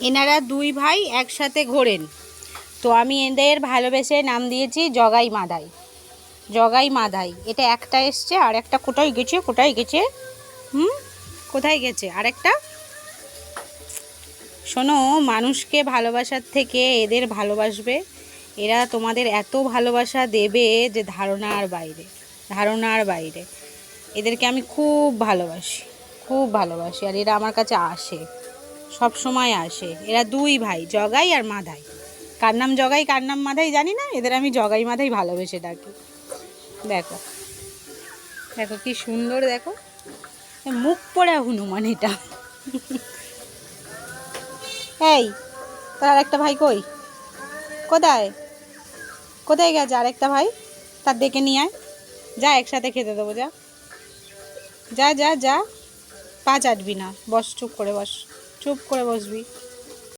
এনারা দুই ভাই একসাথে ঘোরেন। তো আমি এদের ভালোবেসে নাম দিয়েছি জগাই মাদাই। জগাই মাদাই। এটা একটা এসছে, আর একটা কোথায় গেছে কোথায় গেছে? হুম? কোথায় গেছে? আরেকটা শোনো, মানুষকে ভালোবাসার থেকে এদের ভালোবাসবে। এরা তোমাদের এত ভালোবাসা দেবে যে ধারণার বাইরে ধারণার বাইরে। এদেরকে আমি খুব ভালোবাসি খুব ভালোবাসি, আর এরা আমার কাছে আসে। সব সময় আসে। এরা দুই ভাই, জগাই আর মাধাই কার নাম জগাই, কার নাম মাধাই জানি না, এদের আমি জগাই মাধাই ভালোবেসে ডাকি। দেখো। দেখো কি সুন্দর, দেখো। মুখ পড়া হনুমান এটা। এই, তোর আরেকটা ভাই কই? কোথায়? কোথায় গেছে আর একটা ভাই? তার ডেকে নিয়ে আয়। যা, একসাথে খেতে দেবো, যা। যা যা যা। পা চাটবি না, বস, চুপ করে বস। চুপ করে বসবি।